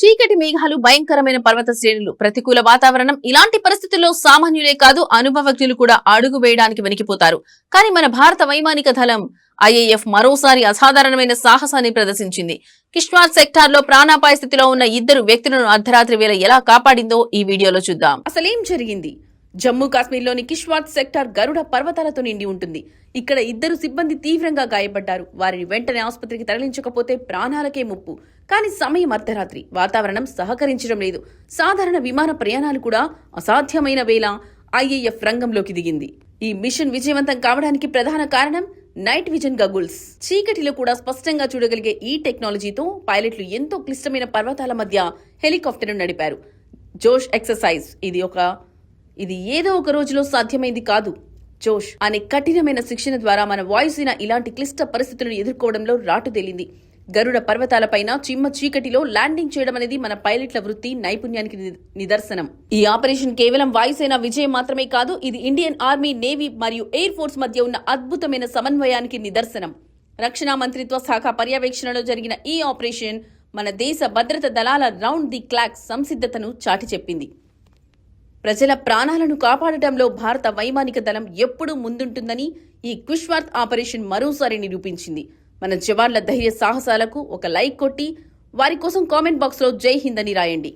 చీకటి మేఘాలు భయంకరమైన పర్వత శ్రేణులు. ప్రతికూల వాతావరణం ఇలాంటి పరిస్థితుల్లో సామాన్యులే కాదు అనుభవజ్ఞులు కూడా అడుగు వేయడానికి వెనికిపోతారు. కానీ మన భారత వైమానిక దళం ఐఏఎఫ్ మరోసారి అసాధారణమైన సాహసాన్ని ప్రదర్శించింది. కిష్వార్ సెక్టార్లో ప్రాణాపాయ స్థితిలో ఉన్న ఇద్దరు వ్యక్తులను అర్ధరాత్రి వేళ ఎలా కాపాడిందో ఈ వీడియోలో చూద్దాం. అసలేం జరిగింది? జమ్మూ కాశ్మీర్లోని కిష్వాత్ సెక్టార్ గరుడ పర్వతాలతో నిండి ఉంటుంది. ఇక్కడ ఇద్దరు సిబ్బంది తీవ్రంగా గాయపడ్డారు. వారిని వెంటనే ఆసుపత్రికి తరలించకపోతే ప్రాణాలకే ముప్పు. కానీ సమయం అర్ధరాత్రి. వాతావరణం సహకరించడం లేదు. సాధారణ విమాన ప్రయాణాలు కూడా అసాధ్యమైన వేళ ఐఏఎఫ్ రంగంలోకి దిగింది. ఈ మిషన్ విజయవంతం కావడానికి ప్రధాన కారణం నైట్ విజన్ గగుల్స్. చీకటిలో కూడా స్పష్టంగా చూడగలిగే ఈ టెక్నాలజీతో పైలట్లు ఎంతో క్లిష్టమైన పర్వతాల మధ్య హెలికాప్టర్ను నడిపారు. జోష్ ఎక్సర్సైజ్. ఇది ఒక ఇది ఏదో ఒక రోజులో సాధ్యమైంది కాదు. జోష్ అనే కఠినమైన శిక్షణ ద్వారా మన వాయుసేన ఇలాంటి క్లిష్ట పరిస్థితులను ఎదుర్కోవడంలో రాటు తేలింది. గరుడ పర్వతాలపైన చిమ్మ చీకటిలో ల్యాండింగ్ చేయడం అనేది మన పైలట్ల వృత్తి నైపుణ్యానికి నిదర్శనం. ఈ ఆపరేషన్ కేవలం వాయుసేన విజయం మాత్రమే కాదు ఇది ఇండియన్ ఆర్మీ నేవీ మరియు ఎయిర్ ఫోర్స్ మధ్య ఉన్న అద్భుతమైన సమన్వయానికి నిదర్శనం. రక్షణ మంత్రిత్వ శాఖ పర్యవేక్షణలో జరిగిన ఈ ఆపరేషన్ మన దేశ భద్రత దళాల రౌండ్ ది క్లాక్ సంసిద్ధతను చాటి చెప్పింది. ప్రజల ప్రాణాలను కాపాడటంలో భారత వైమానిక దళం ఎప్పుడూ ముందుంటుందని ఈ క్విష్వార్త్ ఆపరేషన్ మరోసారి నిరూపించింది. మన జవాన్ల ధైర్య సాహసాలకు ఒక లైక్ కొట్టి వారి కోసం కామెంట్ బాక్స్లో జై హింద్ అని రాయండి.